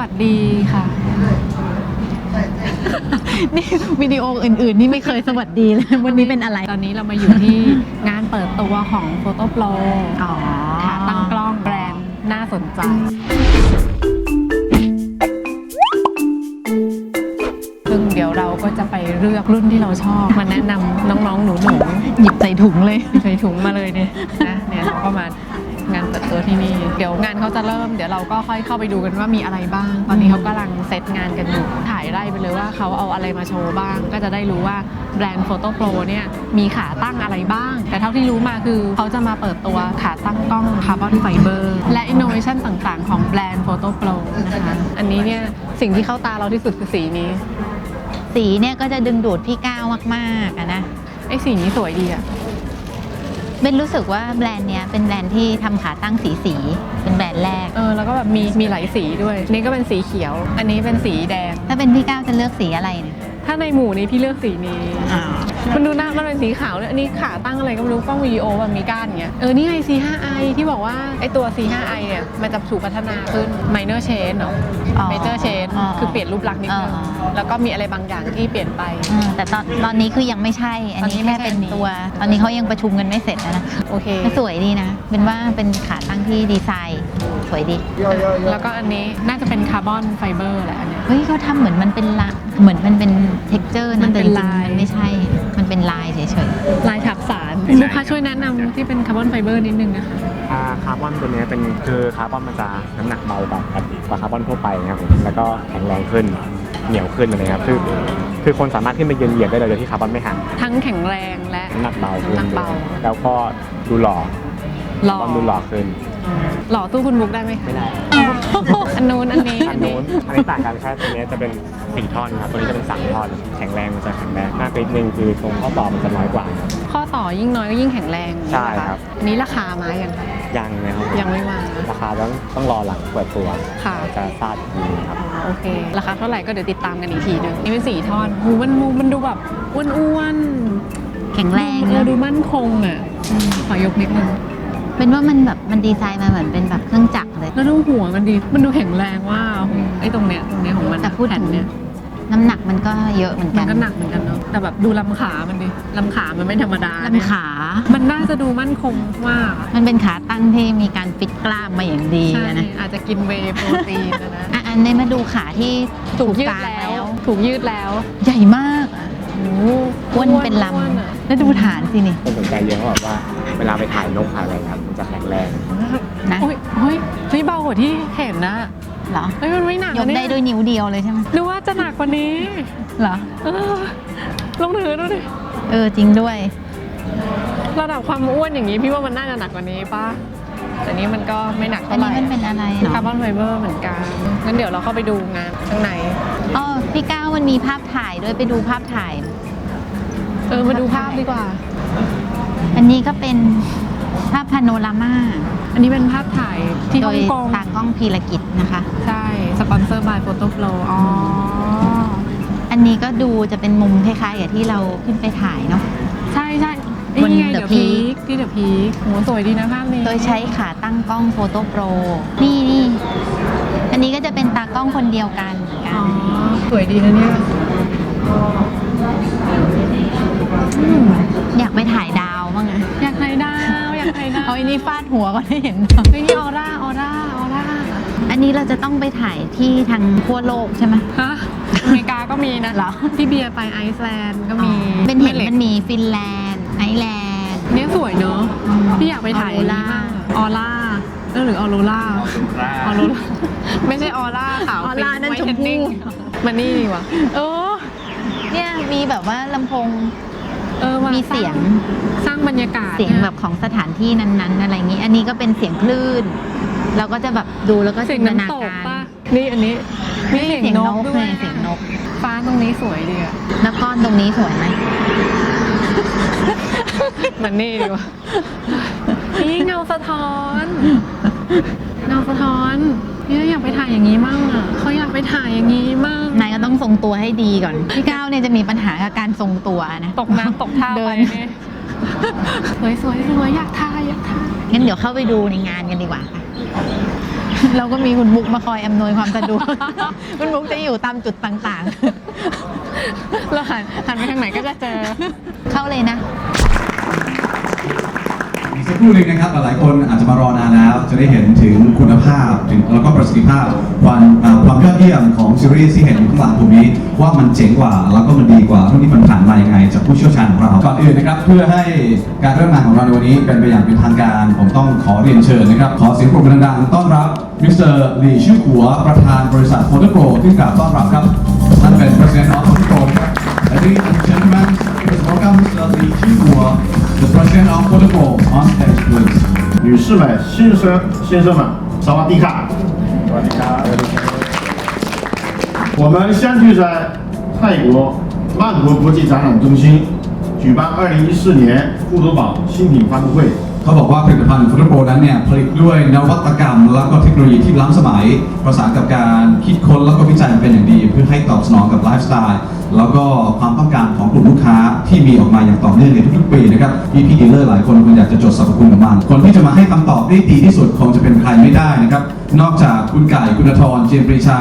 วัสดีค่ะ นี่วิดีโออื่น ๆ นี่ไม่เคยสวัสดีเลย วันนี้เป็นอะไร ตอนนี้เรามาอยู่ที่งานเปิดตัวของ Photo Pro อ๋อขาตั้งกล้องแบรนด์น่าสนใจซึ่งเดี๋ยวเราก็จะไปเลือกรุ่นที่เราชอบ มาแนะนำน้อง ๆ หนูหยิบใส่ถุงเลยๆใส่ถุงมาเลยเนี่ยนะเนี่ยเราก็มางาน เปิดตัวที่นี่ เดี๋ยวงานเขาจะเริ่ม เดี๋ยวเราก็ค่อยเข้าไปดูกันว่ามีอะไรบ้าง ตอนนี้เขากำลังเซตงานกันอยู่ ถ่ายไล่ไปเลยว่าเขาเอาอะไรมาโชว์บ้าง ก็จะได้รู้ว่าแบรนด์ Photo Pro เนี่ยมีขาตั้งอะไรบ้าง แต่เท่าที่รู้มาคือเขาจะมาเปิดตัวขาตั้งกล้องคาร์บอนไฟเบอร์และอินโนเวชันต่างๆ ของแบรนด์ Photo Pro นะคะ อันนี้เนี่ยสิ่งที่เข้าตาเราที่สุดคือสีนี้สีเนี่ยก็จะดึงดูดพี่ก้าวมากๆอะนะไอ้สีนี้สวยดีอะ เบนรู้สึกว่าแบรนด์เนี้ยเป็นแบรนด์ที่ทำขาตั้งสีสีๆเป็นแบรนด์แรก เออแล้วก็แบบมีมีหลายสีด้วย นี่ก็เป็นสีเขียว อันนี้เป็นสีแดง ถ้าเป็นพี่ก้าวจะเลือกสีอะไรเนี่ย ถ้าในหมู่นี้พี่เลือกสีนี้มันดูน่ามันเป็นสีขาวเนี่ยอันนี้ขาตั้งอะไรก็ไม่รู้กล้องวิดีโอแบบมีก้านอย่างเงี้ย เออ นี่ไง C5i ที่บอกว่า ไอตัว C5i เนี่ย มันจะถูกพัฒนาขึ้น minor change เนาะ อ๋อ major change อ๋อคือเปลี่ยนรูปลักษณ์นิดนึง อ๋อ แล้วก็มีอะไรบางอย่างที่เปลี่ยนไป อืมแต่ตอนตอนนี้คือยังไม่ใช่ อันนี้ตอนนี้ไม่แค่ใช่เป็นอันนี้ ตัว ตอนนี้เขายังประชุมกันไม่เสร็จนะนะโอเค ก็สวยดีนะ เป็นว่าเป็นขาตั้งที่ดีไซน์ สวยดี แล้วก็อันนี้น่าจะเป็นคาร์บอนไฟเบอร์แหละอัน เนี้ยเฮ้ยเขาทำเหมือนมันเป็นละเหมือนมันเป็นเท็กเจอร์มันเป็นแต่จริงๆลาย มันไม่ใช่ มันเป็นลายเฉยลายถักสารลูกค้าช่วยแนะนำที่เป็นคาร์บอนไฟเบอร์นิดนึงนะคะ อ่าคาร์บอนตัวเนี้ยเป็นคือคาร์บอนมันจะน้ำหนักเบากว่าปกติกว่าคาร์บอนทั่วไปนะครับผมแล้วก็แข็งแรงขึ้นเหนียวขึ้นอะไรครับคือคือคนสามารถขึ้นไปยืนเหยียบได้เลยโดยที่คาร์บอนไม่หักทั้งแข็งแรงและ น้ำหนักเบาขึ้นน้ำหนักเบา แล้วก็ดูหล่อหล่อ คาร์บอนดูหล่อขึ้น หล่อตู้คุณบุ๊กได้ไหมไม่ได้อันนู้นอันนี้อันนู้นอันนี้ต่างกันแค่ตัวเนี้ยจะเป็นสี่ท่อนครับตัวนี้จะเป็นสามท่อน แข็งแรงมันจะแข็งแรงมากไปนิดนึงคือตรงข้อต่อมันจะน้อยกว่า ข้อต่อยิ่งน้อยก็ยิ่งแข็งแรงใช่นะะครับอันนี้ราคามาอย่างคะยังนะครับยังไม่มาราคาต้องต้องรอหลังเปิดตัวค่ะจะทราบอีกทีนึงครับโอเค ราคาเท่าไหร่ก็เดี๋ยวติดตามกันอีกทีหนึงนี่เป็นสีท่อนหูมันมูมันดูแบบอ้วนๆแข็งแรงเออนะดูมั่นคงอะอืมขอยกนิดนึง เป็นว่ามันแบบมันดีไซน์มาเหมือนเป็นแบบเครื่องจักรเลยแล้วดูหัวมันดี มันดูแข็งแรงว่าไอ้ตรงเนี้ยตรงเนี้ยของมันแต่พูดถึงผ่นเนี้ยน้ำหนักมันก็เยอะเหมือนมักันนก็หนักเหมือนกันเนาะ แต่แบบดูลำขามันดิ ลำขามันไม่ธรรมดาเนี่ยลำขา มันน่าจะดูมั่นคงมากมันเป็นขาตั้งที่มีการฟิตกล้ามมาอย่างดีใช่อะนะ อาจจะกินเวย์โปรตีนนะนะอะอันนี้มาดูขาที่ถูกยืดกลางแล้ว ถูกยืดแล้ว ใหญ่มากอะโอ้อ้วนเป็นลอ้วนอะำแล้วดูฐานสินี่คนสนใจเยอะเขาบอกว่า เวลาไปถ่ายนกถ่ายอะไรครับมันจะแข็งแรงนะโอ้ยเฮ้ยเฮ้ยเบากว่าที่เห็นนะเหรอเฮ้ยมันไม่หนักยกนะเนี่ได้ด้วยนิ้วเดียวเลยใช่ไหมหรือว่าจะหนักกว่านี้เหรอเออลองถือดูดิเออจริงด้วย ระดับความอ้วนอย่างนี้พี่ว่ามันน่าจะหนักกว่านี้ป่ะแต่นี้มันก็ไม่หนักอัเท่านไหร่นี้มันเป็นอะไรเนาะคาร์บอนไฟเบอร์เหมือนกันงั้นเดี๋ยวเราเข้าไปดูงานข้างใน อ๋อพี่ก้าวมันมีภาพถ่ายด้วยไปดูภาพถ่าย เออมาดูภาพดีกว่า อันนี้ก็เป็นภาพพาโนรามาอันนี้เป็นภาพถ่ายที่โดฮ่อยงกงตากล้องพีรกิจนะคะ ใช่ สปอนเซอร์ by Photo Flow อ๋ออันนี้ก็ดูจะเป็นมุมคล้ายๆกับที่เราขึ้นไปถ่ายเนาะ ใช่ใช่บนนี่ไง The เดี๋ยวพีค Peak ที่เดอะพีคโหสวยดีนะภาพนี้โดยใช้ขาตั้งกล้องโฟโต้โปร นี่นี่ อันนี้ก็จะเป็นตากล้องคนเดียวกันเหมือนกัอ๋นอสวยดีนะเนี่ยอืมอยากไปถ่ายด เอาอันนี้ฟาดหัวก็ได้เห็นเฮ้ยนี่ออร่าออร่าออร่าอันนี้เราจะต้องไปถ่ายที่ทางทั่วโลกใช่ไหมฮะอเมริกาก็มีนะเหรอที่เบียร์ไปไอซ์แลนด์ก็มีเป็นเห็นแล็กมันมีฟินแลนด์ไอซ์แลนด์เนี่ยสวยเนอะอืมพี่อยากไปถ่ายออโรราออร่าเออหรือออโรล่าออโรล่าไม่ใช่ออร่าขาวออร่านั่นชมพู่มันนี่ดีกว่าเออเนี่ยมีแบบว่าลำโพง เออามีเสียงสร้างบรรยากาศเสียงแบบของสถานที่นั้นๆ อะไรอย่างนี้ อันนี้ก็เป็นเสียงคลื่น เราก็จะแบบดูแล้วก็เสีจิยงนตนาน้ำตกการป่ะนี่อันนี้มีเสีเสียยงงนนกกด้เลวยยเสียงนก ฟ้าตรงนี้สวยดีอะแล้วก้อนตรงนี้สวยไหมมันนี่ดีกว่านี่เงาสะท้อน เงาสะท้อน เนี่ยอยากไปถ่ายอย่างนี้มั่งอะเขาอยากไปถ่ายอย่างนี้มั่งนายก็ต้องทรงตัวให้ดีก่อน พี่ก้าวเนี่ยจะมีปัญหากับการทรงตัวนะตกน้ำตกท่าเดิไปนเนี่ยสวยสวยสวยอยากถ่ายอยากถ่ายงั้นเดี๋ยวเข้าไปดูในงานกันดีกว่าค่ะเราก็มีคุณบุ๊กมาคอยอำนวยความสะดวก คุณบุ๊กจะอยู่ตามจุดต่างเราหันหันไปทางไหนก็จะเจอๆเข้าเลยนะ อีกสักครู่หนึงนะครับ หลายๆคนอาจจะมารอนานแล้ว จะได้เห็นถึงคุณภาพถึงแล้วก็ประสิทธิภาพความอ่าความยอดเยี่ยมของซีรีส์ที่เห็นอยู่ข้างหลังตรงนี้ ว่ามันเจ๋งกว่าแล้วก็มันดีกว่าเรื่องที่มันผ่านมายังไง จากผู้เชี่ยวชาญของเราก่อนอื่นนะครับ เพื่อให้การเริ่มงานของเราในวันนี้เป็นไปอย่างเป็นทางการ ผมต้องขอเรียนเชิญนะครับ ขอเสียงปรบมือดังๆต้อนรับมิสเตอร์หลี่ชื่อหัวประธานบริษัทโฟโตโปรที่กล่าวต้อนรับครับท่านเป็น President of Photopro ครับ Ladies and gentlemen, please welcome 衣。The present f f o a l。女士们、先生、先生们，萨瓦迪卡。瓦迪卡。我们相聚在泰国曼谷国际展览中心，举办二零一四年富都宝新品发布会。 เขาบอกว่าผลิตภัณฑ์ฟุตโปรนั้นเนี่ยผลิตด้วยนวัตกรรม แล้วก็เทคโนโลยีที่ล้ำสมัย ประสานกับการคิดค้นแล้วก็วิจัยเป็นอย่างดี เพื่อให้ตอบสนองกับไลฟ์สไตล์แล้วก็ความต้องการของกลุ่มลูกค้าที่มีออกมาอย่างต่อเนื่องในทุกๆปีนะครับพี่พี่ดีลเลอร์หลายคนคงอยากจะจดสรรพคุณของมันคนที่จะมาให้คำตอบได้ดีที่สุดคงจะเป็นใครไม่ได้นะครับนอกจากคุณไก่คุณธรเจมปรีชา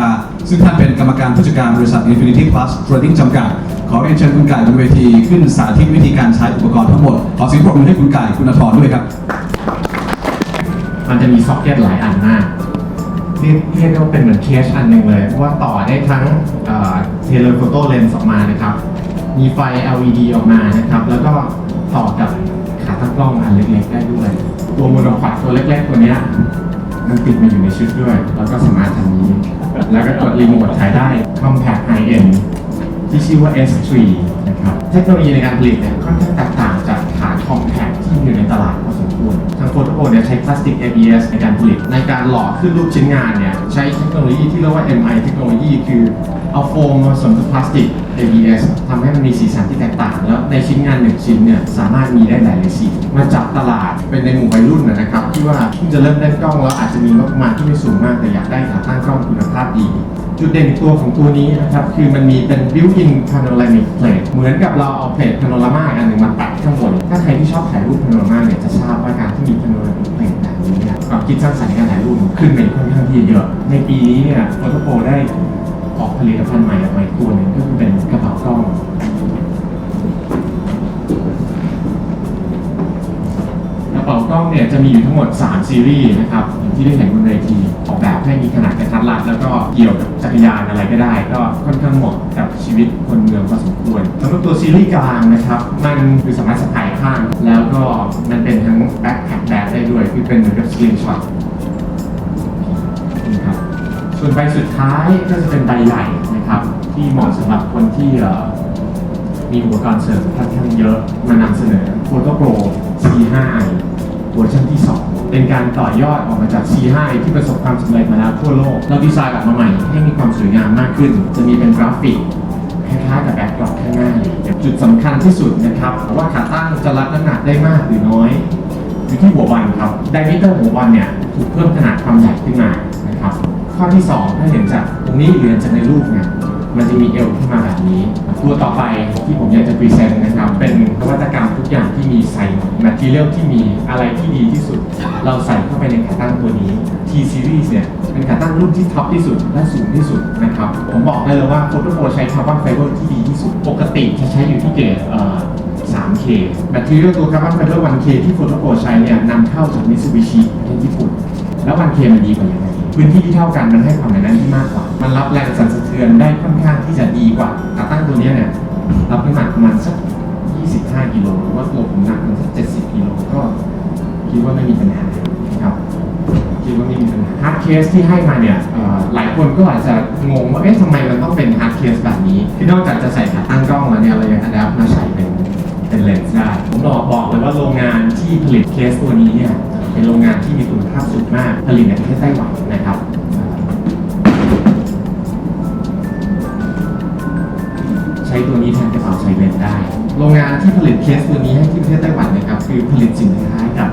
ซึ่งท่านเป็นกรรมการผู้จัดการบริษัท Infinity Plus Trading จำกัด ขอเรียนเชิญคุณไก่บนเวทีขึ้นสาธิตวิธีการใช้อุปกรณ์ทั้งหมด ขอเสียงปรบมือให้คุณไก่คุณธรด้วยครับ มันจะมีซ็อกเก็ตหลายอันมากเรียกเรียกได้ว่าเป็นเหมือนเคสอันหนึ่งเลย เพราะว่าต่อได้ทั้งเทเลโฟโต้เลนส์ออกมานะครับ มีไฟ LED ออกมานะครับ แล้วก็ต่อกับขาตั้งกล้องอันเล็กๆได้ด้วย ตัวโมโนควัดตัวเล็กๆตัวเนี้ยมันติดมาอยู่ในชุดด้วย แล้วก็สามารถทำนี้ แล้วก็กดรีโมทถ่ายได้ Compact High End ที่ชื่อว่า S3 นะครับ เทคโนโลยีในการผลิตเนี่ยค่อนข้างแตกต่างจากขา Compact ที่อยู่ในตลาดพอสมควร ทางโฟโตโ o เนี่ยใช้พลาสติก ABS ในการผลิต ในการหล่อขึ้นรูปชิ้นงานเนี่ยใช้เทคโนโลยีที่เรียกว่า MI เทคโนโลยีคือเอาโฟมมาผสมกับพลาสติก ABS ทำให้มันมีสีสันที่แตกต่าง แล้วในชิ้นงานหนึ่งชิ้นเนี่ยสามารถมีได้หลายๆสีมาจับตลาดเป็นในหมู่วัยรุ่นนะนะครับที่ว่าเพิ่งจะเริ่มเล่นกล้องแล้วอาจจะมีงบประมาณที่ไม่สูงมากแต่อยากได้ขาตั้งกล้องคุณภาพดี จุดเด่นตัวของตัวนี้นะครับ คือมันมีเป็น built-in panoramic plate เหมือนกับเราเอาเพลทพาโนรามาอันหนึ่งมาปัดข้างบน ถ้าใครที่ชอบถ่ายรูปพาโนรามาเนี่ยจะทราบว่าการที่มี panoramic plate แบบนี้เนี่ยความคิดสร้างสรรค์ในการถ่ายรูปขึ้นไปค่อนข้างที่จะเยอะ ในปีนี้เนี่ย Photopo ได้ออกผลิตภัณฑ์ใหม่ออกมาอีกตัวหนึ่งก็คือเป็นกระเป๋ากล้อง กระเป๋ากล้องเนี่ยจะมีอยู่ทั้งหมด 3 ซีรีส์นะครับ ที่ได้เห็นบนเวทีออกแบบให้มีขนาดกระทัดรัดแล้วก็เกี่ยวกับจักรยานอะไรก็ได้ ก็ค่อนข้างเหมาะกับชีวิตคนเมืองพอสมควรสำหรับตัวซีรีส์กลางนะครับมันคือสามารถสะพายข้างแล้วก็มันเป็นทั้งแบ็คแพ็คแบ็คได้ด้วยคือเป็นเหมือนกับสลิงช็อตนะครับส่วนใบสุดท้ายก็จะเป็นใบใหญ่นะครับที่เหมาะสำหรับคนที่มีอุปกรณ์เสริมค่อนข้างเยอะมานำเสนอ Photo Pro C5i เวอร์ชันที่ 2 เป็นการต่อยอดออกมาจาก C5 ที่ประสบความสำเร็จมาแล้วทั่วโลก เราดีไซน์ออกมาใหม่ให้มีความสวยงามมากขึ้น จะมีเป็นกราฟิกคล้ายๆกับแบ็คกรอบข้างหน้าเลยจุดสำคัญที่สุดนะครับว่าขาตั้งจะรับน้ำหนักได้มากหรือน้อยอยู่ที่หัววันครับไดมิเตอร์หัววันเนี่ยถูกเพิ่มขนาดความใหญ่ขึ้นมานะครับข้อที่ 2 ถ้าเห็นจากตรงนี้หรือจากในรูปเนี่ย มันจะมีเอวขึ้นมาแบบนี้ ตัวต่อไปที่ผมอยากจะพรีเซนต์นะครับ เป็นนวัตกรรมทุกอย่างที่มีใส่แมทเทียลที่มีอะไรที่ดีที่สุด เราใส่เข้าไปในขาตั้งตัวนี้ T Series เนี่ยเป็นขาตั้งรุ่นที่ท็อปที่สุดและสูงที่สุดนะครับ ผมบอกได้เลยว่า Photo Pro ใช้คาร์บอนไฟเบอร์ที่ดีที่สุด ปกติจะใช้อยู่ที่เกรดเอ่อ 3K แบตเตอรี่ตัวคาร์บอนไฟเบอร์ 1K ที่ Photo Pro ใช้เนี่ยนำเข้าจาก Mitsubishi ประเทศญี่ปุ่น แล้ว 1K มันดีกว่ายังไงพื้นที่ที่เท่ากันมันให้ความหนาแน่นที่มากกว่า มันรับแรงสั่นสะเทือน ได้ค่อนข้างที่จะดีกว่าขาตั้งตัวนี้เนี่ยรับน้ำหนักประมาณสัก 25 กิโลหรือว่าตัวผมหนักมันสัก 70 กิโลก็คิดว่าไม่มีปัญหาครับคิดว่าไม่มีปัญหาฮาร์ดเคสที่ให้มาเนี่ยหลายคนก็อาจจะงงว่าเอ๊ะทำไมมันต้องเป็นฮาร์ดเคสแบบนี้คือนอกจากจะใส่ขาตั้งกล้องแล้วเนี่ยเรายังอัดแอปมาใส่เป็นเป็นเลนส์ได้ผมบอกบอกเลยว่าโรงงานที่ผลิตเคสตัวนี้เนี่ยเป็นโรงงานที่มีคุณภาพสูงมากผลิตในประเทศไต้หวัน ใช้ตัวนี้แทนกระเป๋าใช้เลนได้ โรงงานที่ผลิตเคสตัวนี้ให้ที่ประเทศไต้หวันนะครับคือผลิตสินค้าให้กับ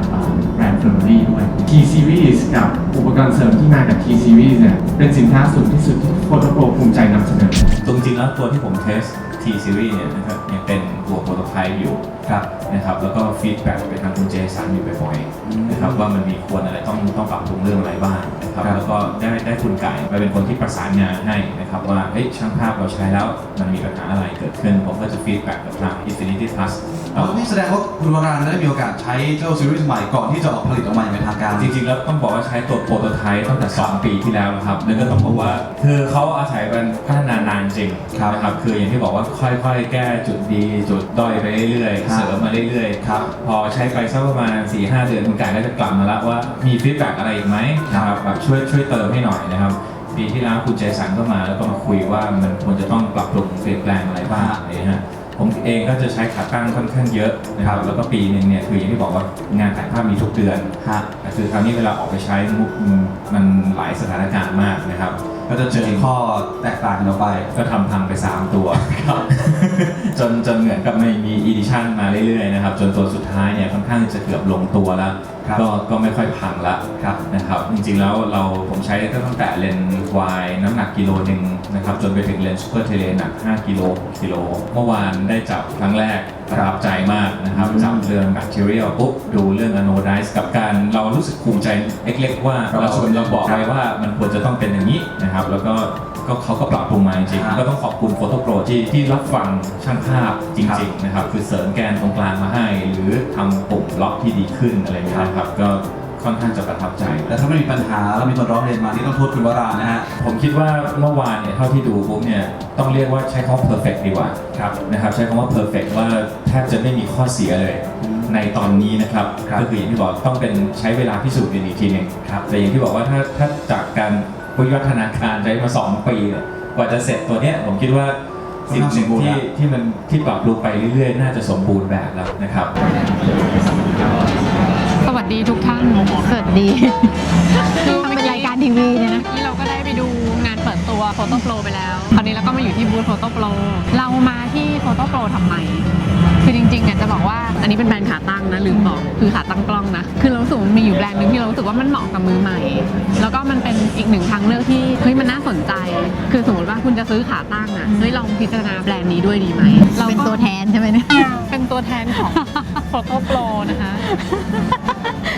T Series กับอุปกรณ์เสริมที่มากับ T Series เนี่ยเป็นสินค้าสูงที่สุดที่โฟโตโปรภูมิใจนำเสนอ ตรงจริงแล้วตัวที่ผมเทส T series เนี่ยนะครับยังเป็นตัวโปรโตไทป์อยู่ครับนะครับแล้วก็ฟีดแบ็กไปทางคุณเจสันอยู่บ่อยอืมๆนะครับว่ามันมีควรอะไรต้องต้องปรับปรุงเรื่องอะไรบ้างนะครับครับแล้วก็ได้ได้คุณไก่มาเป็นคนที่ประสานงานให้นะครับว่าเฮ้ยช่างภาพเราใช้แล้วมันมีปัญหาอะไรเกิดขึ้นผมก็จะฟีดแบ็กกับทาง Infinity Plus อ๋อนี่แสดงว่าคุณวรานได้มีโอกาสใช้เจ้าซีรีส์ใหม่ก่อนที่จะออกผลิตออกมาอย่างเป็นทางการจริงๆแล้วต้องบอกว่าใช้ตัวโปรโตไทป์ตั้งแต่ 2 ปีที่แล้วนะครับแล้วก็ต้องบอกว่าคือเขาอาศัยเป็นพัฒนานานจริงครับนะครับคืออย่างที่บอกว่าค่อยๆ แก้จุดดีจุดด้อยไปเรื่อยครัๆบเสริมมาเรื่อยๆครับพอใช้ไปสักประมาณ4ีหเดือนคุณไก่ก็จะกลับมาแล้วว่ามีฟีดแบ็กอะไรอีกไหมนะครับแบบช่วยช่วยเติมให้หน่อยนะครับปีที่แล้วคุณเจสันก็มาแล้วก็มาคุยว่ามันควรจะต้องปรับปรุงเปลี่ยนแปลงอะไรบ้างอะไรนะฮะ ผมเองก็จะใช้ขาตั้งค่อนข้างเยอะนะครับแล้วก็ปีหนึ่งเนี่ยคืออย่างที่บอกว่างานถ่ายภาพมีทุกเดือนฮะแต่คือคราวนี้เวลาออกไปใช้มุกมันหลายสถานการณ์มากนะครับ ก็จะเจอข้อแตกต่างกันออกไปก็ทำพังไป 3 ตัวจนจนเหมือนกับไม่มีอีดิชันมาเรื่อยๆนะครับ จนตัวสุดท้ายเนี่ยค่อนข้างจะเกือบลงตัวแล้ว ครับก็ก็ไม่ค่อยพังละครับนะครับ จริงๆแล้วเราผมใช้ตั้งแต่เลนส์วายน้ำหนักกิโลหนึ่งนะครับ จนไปถึงเลนส์ซูเปอร์เทเลหนัก 5 กิโล6กิโล เมื่อวานได้จับครั้งแรก ประทับใจมากนะครับอืมจับเรื่องแบคทีเรียปุ๊บดูเรื่องอะโนไดส์กับการเรารู้สึกภูมิใจเล็กๆ ว่าครับเราชวนเราบอกครับไว้ว่ามันควรจะต้องเป็นอย่างนี้นะครับ แล้วก็ก็เขาก็ปรับปรุงมาจริงครับๆก็ต้องขอบคุณโฟโต้โปรที่ที่รับฟังช่างภาพจริงๆนะครับคือเสริมแกนตรงกลางมาให้ หรือทำปุ่มล็อกที่ดีขึ้นอะไรอย่างเงี้ยนะครับก็ ค่อนข้างจะประทับใจแต่ถ้าไม่มีปัญหาแล้วมีคนร้องเรียนมาที่ต้องโทษคุณวรานนะฮะ ผมคิดว่าเมื่อวานเนี่ยเท่าที่ดูปุ๊บเนี่ยต้องเรียกว่าใช้คำว่า perfect ดีกว่าครับนะครับใช้คำว่า perfect ว่าแทบจะไม่มีข้อเสียเลย ในตอนนี้นะครับครับก็คืออย่างที่บอกต้องเป็นใช้เวลาพิสูจน์กันอีกทีหนึงครับแต่อย่างที่บอกว่าถ้าถ้าจากการวิวัฒนาการใช้มา 2 ปีเนี่ยกว่าจะเสร็จตัวเนี้ยผมคิดว่าสิ่งหนึ่งที่ที่มันที่ปรับปรุงไปเรื่อยๆ น่าจะสมบูรณ์แบบแล้วนะครับสวัส ดีทุกท่านสวัสดีทำเป็นรายการทีวีเนี่ยนะเมื่อกี้เราก็ได้ไปดูงานเปิดตัว Photo Pro ไปแล้วคราวนี้เราก็มาอยู่ที่บูธ Photo Pro เรามาที่ Photo Pro ทำไม คือจริงๆเนี่ยจะบอกว่าอันนี้เป็นแบรนด์ขาตั้งนะลืมบอกคือขาตั้งกล้องนะ คือเรารู้สึกว่ามันมีอยู่แบรนด์หนึ่งที่เรารู้สึกว่ามันเหมาะกับมือใหม่ แล้วก็มันเป็นอีกหนึ่งทางเลือกที่เฮ้ยมันน่าสนใจ คือสมมติว่าคุณจะซื้อขาตั้งอะเฮ้ยลองพิจารณาแบรนด์นี้ด้วยดีไหมราเป็นก็ตัวแทนใช่ไหมเนี่ย เป็นตัวแทนของ Photo Pro นะคะ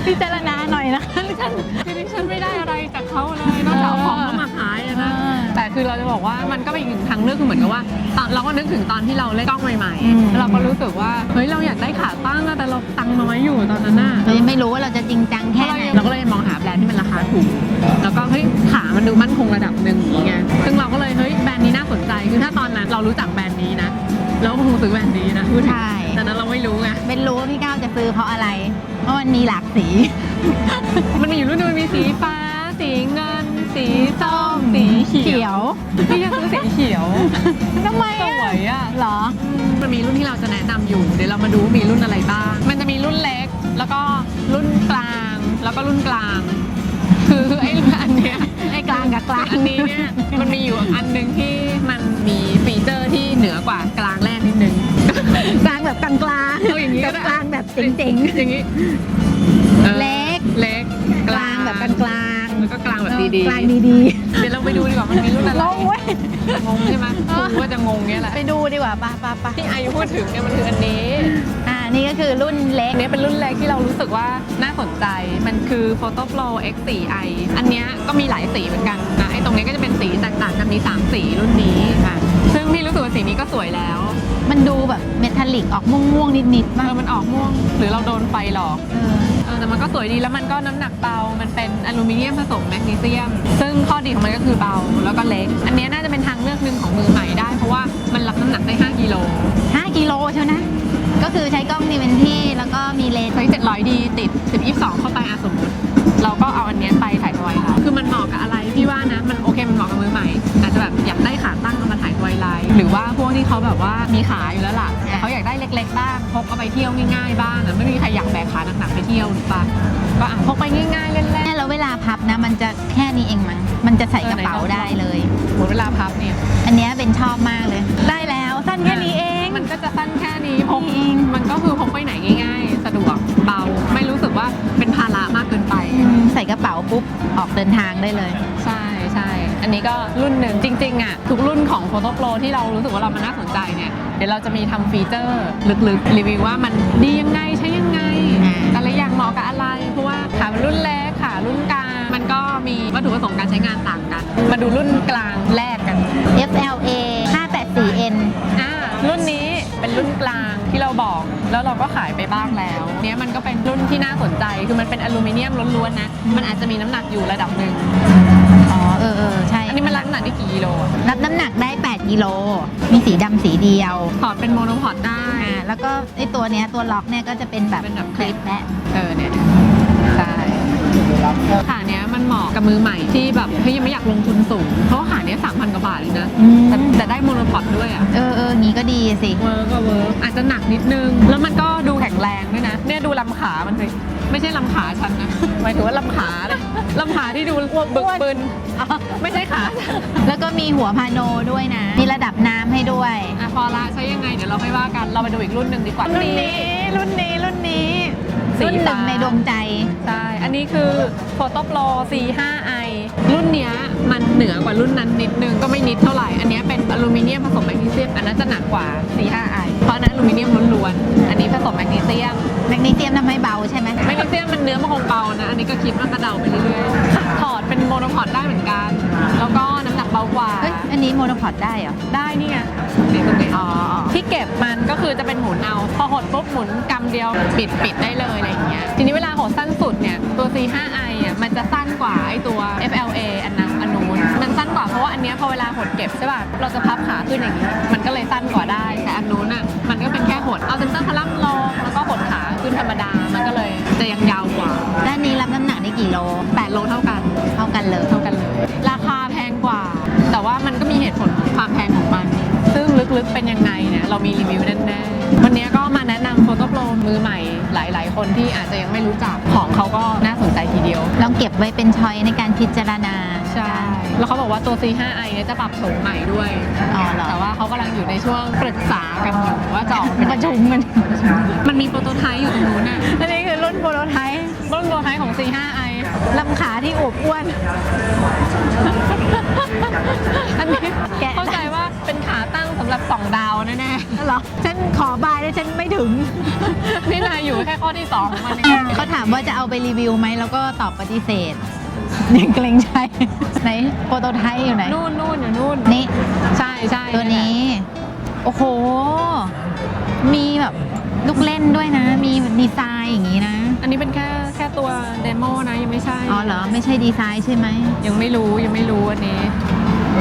พิจารณาหน่อยนะฉันคือดิฉันไม่ได้อะไรจากเขาเลยนอกจากเอาของเขามาขายอะนะเออแต่คือเราจะบอกว่ามันก็เป็นอีกหนึ่งทางเลือกคือเหมือนกับว่าตอนเราก็นึกถึงตอนที่เราเล่นกล้องใหม่อืม ๆแล้วเราก็รู้สึกว่าเฮ้ยเราอยากได้ขาตั้งอะแต่เราตังค์น้อยอยู่ตอนนั้นน่ะเรายังไม่รู้ว่าเราจะจริงจังแค่ไหนเราก็เลยมองหาแบรนด์ที่มันราคาถูก แล้วก็เฮ้ยขามันดูมั่นคงระดับหนึ่งอย่างเงี้ยซึ่งเราก็เลยเฮ้ยแบรนด์นี้น่าสนใจคือถ้าตอนนั้นเรารู้จักแบรนด์นี้นะเราก็คงซื้อแบรนด์นี้นะพูดถึงใช่แต่นั้นเราไม่รู้ไงเป็นรู้ว่าพี่ก้าวจะซื้อเพราะอะไรเพราะ มันมีหลากสี มันมีอยู่รุ่นหนึงมันมีสีฟ้า สีเงิน สีส้ม สีเขียวพี่จะซื้อสีเขียวทำไมสอะ วยอะ เหรอ มันมีรุ่นที่เราจะแนะนำอยู่ เดี๋ยวเรามาดูว่ามีรุ่นอะไรบ้าง มันจะมีรุ่นเล็ก แล้วก็รุ่นกลาง แล้วก็รุ่นกลางคือคือไอ้อันเนี้ยไอ้กลางกับกลาง อันนี้เนี่ย มันมีอยู่อันหนึ่งที่มันมีฟี เจ๋งอย่างนี้ออเล็ก เล็กๆกลางแบบกลางกลางแล้วก็กลางแบบดีๆ กลางดีเดี๋ยวเราไปดูดีกว่ามันมีรุ่นๆอะไร งงเว้ย งงใช่ไหมคุณว่าจะงงเงี้ยแหละไปดูดีกว่าปะปะปะที่ไอพูดถึงเนี่ยมันคืออันนี้ อ่า นี่ก็คือรุ่นเล็ก อันนี้เป็นรุ่นแรกที่เรารู้สึกว่าน่าสนใจ มันคือ Photo Pro X4i อันเนี้ยก็มีหลายสีเหมือนกันนะไอ้ตรงนี้ก็จะเป็นสีแตกต่างกันมี 3 สีรุ่นนี้ค่ะ ซึ่งพี่รู้สึกว่าสีนี้ก็สวยแล้ว มันดูแบบเมทัลลิกออกม่วงๆนิดๆเอป่ะอมันออกม่วง หรือเราโดนไฟหลอก เออ เออแต่มันก็สวยดีแล้วมันก็น้ำหนักเบา มันเป็นอลูมิเนียมผสมแมกนีเซียม ซึ่งข้อดีของมันก็คือเบาแล้วก็เล็ก อันเนี้ยน่าจะเป็นทางเลือกหนึ่งของมือใหม่ได้ เพราะว่ามันรับน้ำหนักได้ 5 กิโล5กิโลเชียวนะ ก็คือใช้กล้องดีเวนที่แล้วก็มีเลนส์ใช้700ดีติด10 22 เข้าไปอะสมมติ เราก็เอาอันเนี้ยไปถ่ายทวายไลท์คือมันเหมาะกับอะไร พี่ว่านะ มันโอเคมันเหมาะกับมือใหม่อาจจะแบบอยากได้ขาตั้งเอามาถ่ายทวายไลท์หรือว่าพวกที่เขาแบบว่ามีขาอยู่แล้วล่ะแต่เขาอยากได้เล็กๆบ้างพกเอาไปเที่ยวง่ายๆบ้างอะไม่มีใครอยากแบกขาหนักๆไปเที่ยวหรือปะก็อะพกไปง่ายๆเล่นเนี่ยแล้วเวลาพับนะ มันจะแค่นี้เองมั้งมันจะใส่กระเป๋าได้เลยๆหมดเวลาพับเนี่ย อันเนี้ยเป็นชอบมากเลย ได้แล้วสั้นแค่นี้เอง มันก็จะสั้นแค่นี้พกนี่เอง มันก็คือ ระมากเกินไปอืมใส่กระเป๋าปุ๊บออกเดินทางได้เลย ใช่ใช่อันอันนี้ก็รุ่นหนึ่งจริงๆอะทุกรุ่นของ Photo Pro ที่เรารู้สึกว่าเรามันน่าสนใจเนี่ยเดี๋ยวเราจะมีทำฟีเจอร์ลึกๆ รีวิวว่ามันดียังไงใช้ยังไงอ่าแต่ละอย่างเหมาะกับอะไร เพราะว่าขารุ่นเล็กขารุ่นกลาง มันก็มีวัตถุประสงค์การใช้งานต่างกัน มาดูรุ่นกลางแรกกัน FLA 584N อ่ารุ่นนี้เป็น รุ่นกลางที่เราบอก แล้วเราก็ขายไปบ้างแล้ว เนี้ยมันก็เป็นรุ่นที่น่าสนใจ คือมันเป็นอลูมิเนียมล้วนๆนะ มันอาจจะมีน้ำหนักอยู่ระดับหนึ่ง อ๋อเออเออใช่อันนี้มันรับน้ำหนักได้กี่กิโลอะรับน้ำหนักได้ 8 กิโล มีสีดำสีเดียวถอดเป็นโมโนพอร์ตได้ อ่าแล้วก็ไอตัวเนี้ยตัวล็อกเนี่ยก็จะเป็นแบบเป็นแบบคลิป และ เออเนี่ย ใช่ ขาเนี้ยมันเหมาะกับมือใหม่ที่แบบเฮ้ยยังไม่อยากลงทุนสูง เพราะว่าขาเนี้ยสามพันกว่าบาทเลยนะ อืม แต่แต่ได้โมโนพอร์ตด้วยอะ เออเอองี้ก็ดีสิ เวิร์กก็เวิร์กอาจจะหนักนิดนึง แล้วมันก็ดูแข็งแรงด้วยนะ เนี่ยดูลำขามันสิ ไม่ใช่ลำขาฉันนะ หมายถึงว่าลำขาเลยลำขาที่ดูบึกบึนอ๋อไม่ใช่ขาฉันแล้วก็มีหัวพาโนด้วยนะ มีระดับน้ำให้ด้วย อะพอละใช้ยังไง เดี๋ยวเราไม่ว่ากัน เราไปดูอีกรุ่นหนึ่งดีกว่ารุ่นนี้รุ่นนี้รุ่นนี้ สีรุ่นหนึ่งฟ้าในดวงใจ ใช่ อันนี้คือ Photo Pro C5i รุ่นเนี้ยมันเหนือกว่ารุ่นนั้นนิดนึงก็ไม่นิดเท่าไหร่ อันเนี้ยเป็นอลูมิเนียมผสมแมกนีเซียม อันนั้นจะหนักกว่า C5i เพราะอันนั้นอลูมิเนียมล้วนๆ อันนี้ผสมแมกนีเซียม แมกนีเซียมทำให้เบาใช่ไหมแมกนีเซียมมันเนื้อมันคงเบานะ อันนี้ก็คิดว่ากระเดาไปเรื่อยๆ ถอดเป็นโมโนพอร์ตได้เหมือนกัน แล้วก็น้ำหนักเบากว่า เฮ้ย อันนี้โมโนพอดได้เหรอ ได้นี่ไงนี่ตรงนี้อ๋อ ที่เก็บมันก็คือจะเป็นหมุนเอา พอหดปุ๊บหมุนกำ เดียวปิดปิดได้เลยอะไรอย่างเงี้ยทีนี้เวลาหดสั้นสุดเนี่ยตัว C5i อะมันจะสั้นกว่าไอตัว FLA อันนั้นอันนู้นมันสั้นกว่าเพราะว่าอันเนี้ยพอเวลาหดเก็บใช่ป่ะเราจะพับขาขึ้นอย่างนี้มันก็เลยสั้นกว่าได้แต่อันนู้นอะมันก็เป็นแค่หดเอาเซนเตอร์คลัมลงแล้วก็หดขาขึ้นธรรมดามันก็เลยจะยังยาวกว่าด้านนี้รับน้ำหนักได้กี่โล8โลเท่ากันเท่ากันเลยเท่ากันเลย ราคาแพงกว่า แต่ว่ามันก็มีเหตุผลของความแพงของมันซึ่ง ลึกๆเป็นยังไงเนี่ยเรามีรีวิวแน่ๆวันนี้ก็มาแนะนำ Photo Pro มือใหม่หลาย ๆ คนที่อาจจะยังไม่รู้จักของเขาก็น่าสนใจทีเดียว ลองเก็บไว้เป็นช้อยในการพิจารณาใช่แล้วเขาบอกว่าตัว C5i เนี่ยจะปรับโฉมใหม่ด้วยอ๋อเหรอแต่ว่าเขากำลังอยู่ในช่วงปรึกษากันอยู่ว่าจะออกมาเป็นประชุมมันมันมีโปรโตไทป์อยู่ตรงนู้นน่ะอันนี้คือรุ่นโปรโตไทป์รุ่นโปรโตไทป์ของ C5i ลำขาที่อวบอ้วนอันนี้แกะเข้าใจ สำหรับ 2 ดาวแน่ๆเหรอฉันขอบายแล้วฉันไม่ถึง นี่นายอยู่แค่ข้อที่สองของมันเองเขาถามว่าจะเอาไปรีวิวไหมแล้วก็ตอบปฏิเสธยังเกรงใจไหนโปรโตไทป์อยู่ไหน นู่นนู่นอยู่นู่นนี่ ใช่ใช่ตัวนี้ โอ้โห มีแบบลูกเล่นด้วยนะ มีดีไซน์อย่างนี้นะ อันนี้เป็นแค่แค่ตัวเดโมนะยังไม่ใช่ อ๋อเหรอ ไม่ใช่ดีไซน์ใช่ไหม ยังไม่รู้ยังไม่รู้อันนี้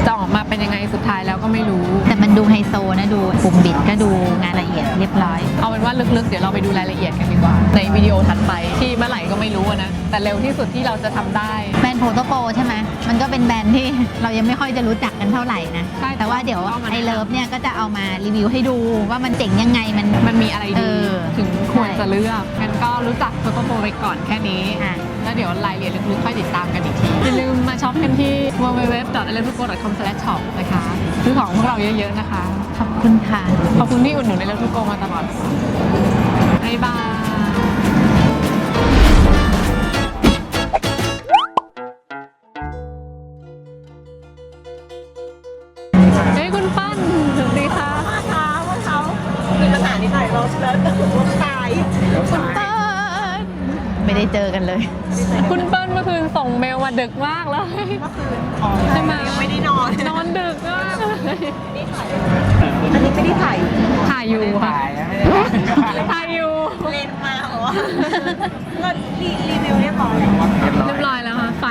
จะออกมาเป็นยังไงสุดท้ายแล้วก็ไม่รู้ แต่มันดูไฮโซนะดูปุ่มบิดก็ดูงานละเอียดเรียบร้อย เอาเป็นว่าลึกๆ เดี๋ยวเราไปดูรายละเอียดกันดีกว่า ในวิดีโอถัดไปที่เมื่อไหร่ก็ไม่รู้อะนะ แต่เร็วที่สุดที่เราจะทำได้แบรนด์โ o โตโปใช่ไหมมันก็เป็นแบรนด์ที่เรายังไม่ค่อยจะรู้จักกันเท่าไหร่นะใช่แต่ว่าเดี๋ยวเอามาไอเลิฟเนี่ยก็จะเอามารีวิวให้ดูว่ามันเจ๋งยังไงมันมันมีอะไรเอดีอถึงควรจะเลือกงั้นก็ รู้จักโฟโต้โปรไปก่อนแค่นี้อะแล้วเดี๋ยวรายละเอียดลึกๆค่อยติดตามกันอีกที อย่าลืมมาช็อปกันที่ www.electroco.com/shop นะคะซื้อของพวกเราเยอะๆนะคะ ขอบคุณค่ะ ขอบคุณที่อุดหนุน Electroco มาตลอดบ๊ายบาย เจอกันเลย คุณเปิ้ลเมื่อคืนส่งเมลมาดึกมากเลยใช่ไหมไม่ได้นอน นอนดึกมากเลยอันนี้ไม่ได้ถ่ายถ่ายอยู่ค่ะ ถ่ายอยู่เลนมาเหรอก็รีรีวิวเรียบร้อยแล้วเรียบร้อยแล้วค่ะ ไฟ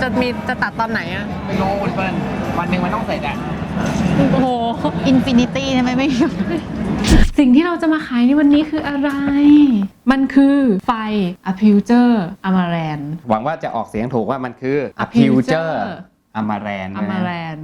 จะมีจะตัดตอนไหนอะไม่รู้คุณเปิ้ลวันหนึ่งมันต้องเสร็จอะโอ้โห อินฟินิตี้ทำไมไม่อยู่ สิ่งที่เราจะมาขายในวันนี้คืออะไร มันคือไฟ a p u t u r e Amaranth หวังว่าจะออกเสียงถูกว่ามันคือ Apputure Apputure Amaranth อนะมาฮะแรน